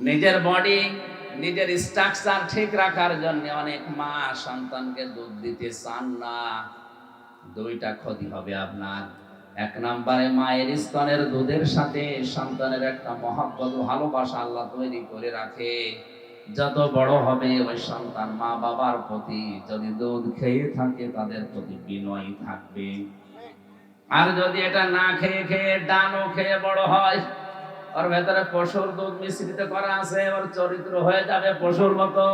নিজের বডি নিজের স্ট্রাকচার ঠিক রাখার জন্য অনেক মা সন্তানকে দুধ দিতে চান না। দুইটা ক্ষতি হবে আপনার। এক নম্বরে মায়ের স্তনের দুধের সাথে সন্তানের একটা মহাব্বত, ভালোবাসা আল্লাহ তৈরি করে রাখে। যত বড় হবে ওই সন্তান মা বাবার প্রতি যদি দুধ খেয়ে থাকে তাদের প্রতি বিনয়ী থাকবে। আর যদি এটা না খেয়ে খেয়ে ডানও খেয়ে বড় হয় ওর ভেতরে পশুর দুধ মিশ্রিত করা আছে ওর চরিত্র হয়ে যাবে পশুর মতো।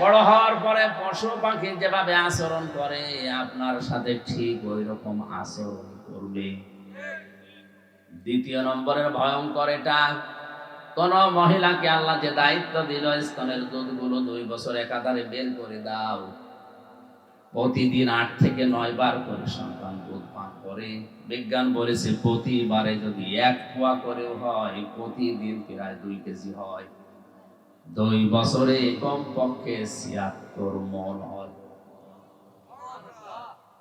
বড় হওয়ার পরে পশু পাখি যেভাবে আচরণ করে আপনার সাথে ঠিক ওই রকম আচরণ করবে। দ্বিতীয় নম্বরের ভয়ঙ্কর এটা কোন মহিলাকে আল্লাহ যে দায়িত্ব দিল স্তনের দুধগুলো দুই বছর একাধারে বের করে দাও। প্রতিদিন আট থেকে নয় বার করে সন্তান করে। বিজ্ঞান বলেছে প্রতিবারে যদি এক পোয়া করেও হয়, প্রতিদিন প্রায় দুই কেজি হয়। দুই বছরে কমপক্ষে ছিয়াত্তর মন হয়।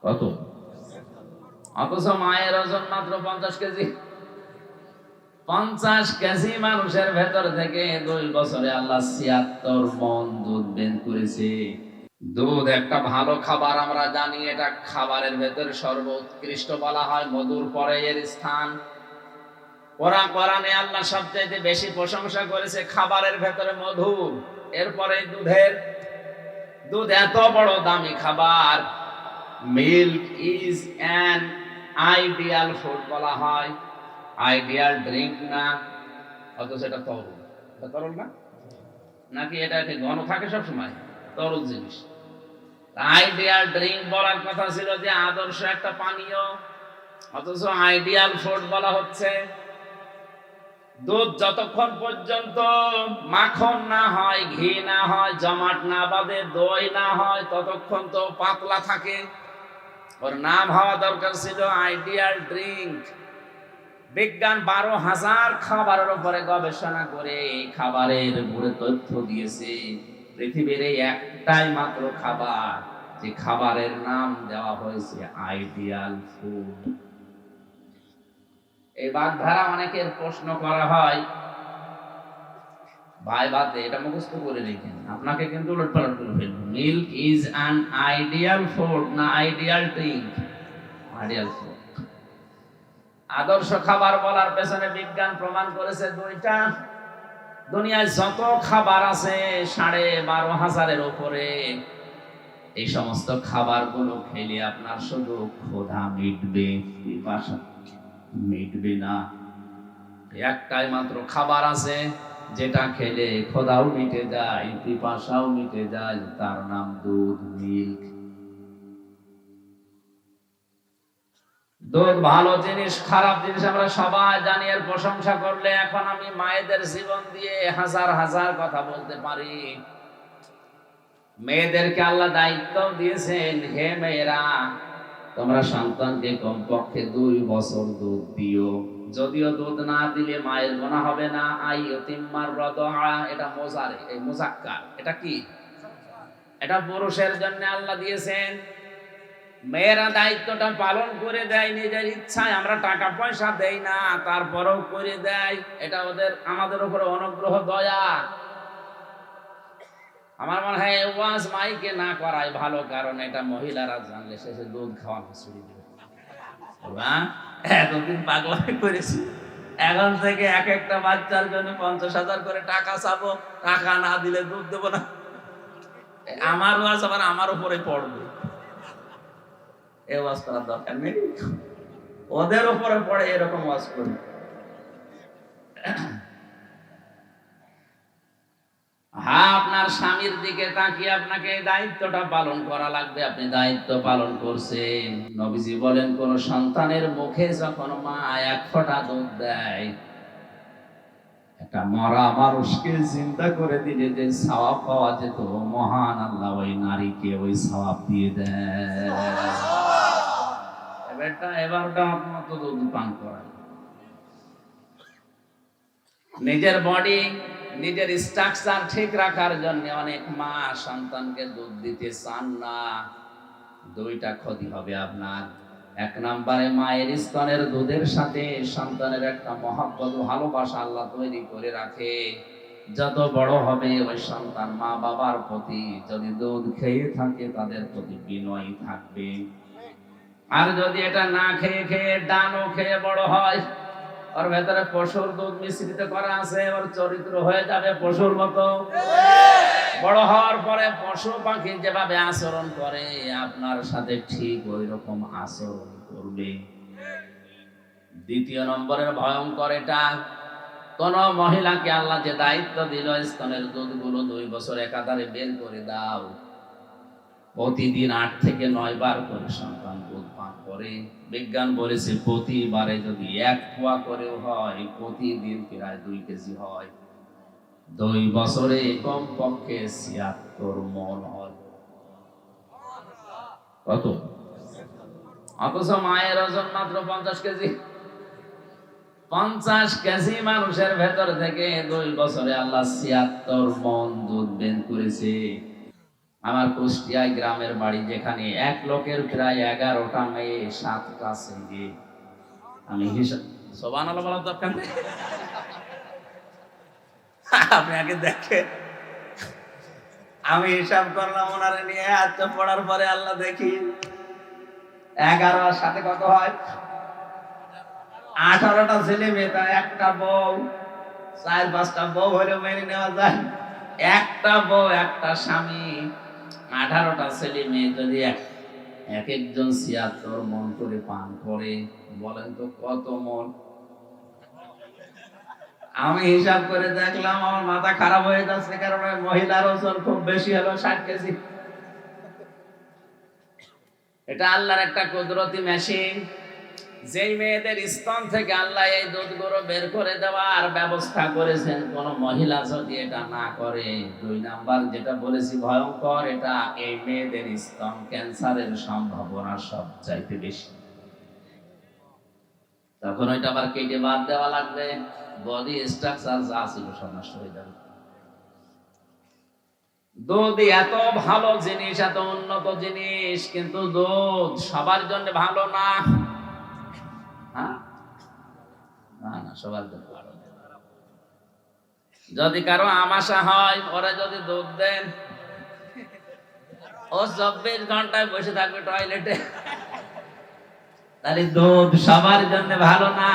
কত? অথচ মায়ের ওজন মাত্র পঞ্চাশ কেজি। পঞ্চাশ কেজি মানুষের ভেতর থেকে দুই বছরে আল্লাহ ছিয়াত্তর মন দুধ বের করেছে। দুধ একটা ভালো খাবার, আমরা জানি এটা খাবারের ভেতরে সর্বোৎকৃষ্ট বলা হয়, মধুর পরে এর স্থান। ওরা কোরআনে আল্লাহ সবচাইতে বেশি প্রশংসা করেছে খাবারের ভেতরে মধু, এরপরে দুধের। দুধ এত বড় দামি খাবার, milk is an ideal food বলা হয়, আইডিয়াল ড্রিঙ্ক না, অথচ এটা তরল। এটা তরল না? নাকি এটা ঘন থাকে সব সময় তরল জিনিস। আইডিয়াল ড্রিঙ্ক বলার কথা ছিল যে আদর্শ একটা পানীয়, অথচ আইডিয়াল ফুড বলা হচ্ছে, দুধ যতক্ষণ পর্যন্ত মাখন না হয়, ঘি না হয়, জমাট না বাঁধে, দই না হয়, ততক্ষণ তো পাতলা থাকে। ওর নাম হওয়া দরকার ছিল আইডিয়াল ড্রিঙ্ক বিজ্ঞান বারো হাজার খাবারের উপরে গবেষণা করে এই খাবারের উপরে তথ্য দিয়েছে। পৃথিবীর এই একটাই মাত্র খাবার, যে খাবারের নাম দেওয়া হয়েছে আইডিয়াল ফুড এই বাগধারা অনেকের প্রশ্ন করা হয়, ভাই বাদে এটা মুখস্থ করে রেখেন আপনাকে কিন্তু উলট পালট করে ফেলব। Milk is an ideal food না আইডিয়াল ড্রিঙ্ক আইডিয়াল ফুড আদর্শ খাবার বলার পেছনে বিজ্ঞান প্রমাণ করেছে দুইটা। দুনিয়ায় যত খাবার আছে সাড়ে বারো হাজারের উপরে এই সমস্ত খাবারগুলো খেলে আপনার শুধু ক্ষুধা মিটবে মিটবে না। একটাই মাত্র খাবার আছে, যেটা খেলে খোদাও মিটে যায়, পিপাসাও মিটে যায়, তার নাম দুধ, মিল্ক। ভালো জিনিস, খারাপ জিনিস আমরা সবাই জানি, এর প্রশংসা করলে এখন আমি মায়েদের জীবন দিয়ে হাজার হাজার কথা বলতে পারি। মেয়েদেরকে আল্লাহ দায়িত্ব দিয়েছেন, হে মেয়েরা, তোমরা সন্তানকে কমপক্ষে দুই বছর দুধ দিও। যদিও দুধ না দিলে মায়ের গোনা হবে না। আই তিম্মার রদা এটা মোজারে, এই মোজাক্কার। এটা কি? এটা পুরুষের জন্য আল্লাহ দিয়েছেন। মেয়েরা দায়িত্বটা পালন করে দেয়, নিজের ইচ্ছায়। আমরা টাকা পয়সা দেই না, তারপরেও করে দেয়। এটা ওদের, আমাদের উপরে অনুগ্রহ, দয়া। আমার মনে হয় ওয়াজ মাইকে না করাই ভালো, কারণ এটা মহিলারা জানলে শেষে দুধ খাওয়ানো দেবে এতদিন পাগলামি করেছি। এখন থেকে এক একটা বাচ্চার জন্য পঞ্চাশ হাজার করে টাকা চাবো। টাকা না দিলে দুধ দেবো না। আমার ওয়াজ আবার আমার উপরে পড়বে। ওয়াজ করার দরকার নেই। ওদের উপরে পড়ে এরকম ওয়াজ করি। হ্যাঁ আপনার স্বামীর দিকে তাকিয়ে আপনাকে দায়িত্বটা পালন করা লাগবে, আপনি দায়িত্ব পালন করছেন। নবীজি বলেন, কোন সন্তানের মুখে যখন মা এক ফোঁটা দুধ দেয়, একটা মরা মানুষকে চিন্তা করে দিলে যে সওয়াব পাওয়া যেত, মহান আল্লাহ ওই নারীকে ওই সওয়াব দিয়ে দেয়। এবারটা এবারটা আপনার দুধ পান করায় নিজের বডি নিজের স্ট্রাকচার ঠিক রাখার জন্য অনেক মা সন্তানকে দুধ দিতে চান না। দুইটা ক্ষতি হবে আপনার। এক নম্বরে মায়ের স্তনের দুধের সাথে সন্তানের একটা মহাব্বত, ভালোবাসা আল্লাহ তৈরি করে রাখে। যত বড় হবে ওই সন্তান মা বাবার প্রতি যদি দুধ খেয়ে থাকে, তাদের প্রতি বিনয়ী থাকবে। আর যদি এটা না খেয়ে খেয়ে ডানও খেয়ে বড় হয়, ওর ভেতরে পশুর দুধ মিশ্রিত করা আছে, ওর চরিত্র হয়ে যাবে পশুর মতো। বড় হওয়ার পরে পশু পাখি যেভাবে আচরণ করে, আপনার সাথে ঠিক ওই রকম আচরণ করবে। দ্বিতীয় নম্বরের ভয়ঙ্কর এটা, কোন মহিলাকে আল্লাহ যে দায়িত্ব দিল, স্তনের দুধগুলো দুই বছর একাধারে বের করে দাও। প্রতিদিন আট থেকে নয় বার করে সন্তান দুধ পান করে। বিজ্ঞান বলেছে প্রতিবারে যদি এক পোয়া করেও হয়, প্রতিদিন প্রায় দুই কেজি হয়। দুই বছরে কম পক্ষে ছিয়াত্তর মন হয়। কত? অথচ মায়ের ওজন মাত্র পঞ্চাশ কেজি। পঞ্চাশ কেজি মানুষের ভেতর থেকে দুই বছরে আল্লাহ ছিয়াত্তর মন দুধ বের করেছে। আমার কুষ্টিয়ায় গ্রামের বাড়ি, যেখানে এক লোকের প্রায় এগারোটা মেয়ে, সাতটা ছেলে। আমি হিসাব আলো বলার দরকার নেই? আপনি আগে দেখেন। আমি হিসাব করলাম, ওনারে নিয়ে আচ্ছা পড়ার পরে আল্লাহ দেখি এগারো সাথে কত হয়? আঠারোটা ছেলে মেয়ে, তার একটা বউ, চার পাঁচটা বউ হলে মেনে নেওয়া যায়। একটা বউ, একটা স্বামী। আঠারোটা ছেলে মেয়ে যদি এক এক একজন ছিয়াত্তর মন করে পান করে, বলেন তো কত মন? আমি হিসাব করে দেখলাম আমার মাথা খারাপ হয়ে যাচ্ছে, কারণ মহিলার ওজন খুব বেশি হলো ষাট কেজি। এটা আল্লাহর একটা কুদরতি মেশিন যেই মেয়েদের স্তন থেকে আল্লাহ এই দুধগুলো বের করে দেওয়ার ব্যবস্থা করেছেন, কোন মহিলা যদি এটা না করে, দুই নাম্বার যেটা বলেছি ভয়ঙ্কর, এটা এই মেয়েদের স্তন ক্যান্সারের সম্ভাবনা সব চাইতে বেশি। তখন ওইটা আবার কেটে বাদ দেওয়া লাগবে বডি স্ট্রাকচার যা ছিল সব হয়ে যাবে। দুধ এত ভালো জিনিস, এত উন্নত জিনিস, কিন্তু দুধ সবার জন্য ভালো না। হ্যাঁ? যদি কারও আমাশা হয় পরে যদি দুধ দেন, ও চব্বিশ ঘন্টায় বসে থাকবে টয়লেটে তাহলে দুধ সবার জন্য ভালো না।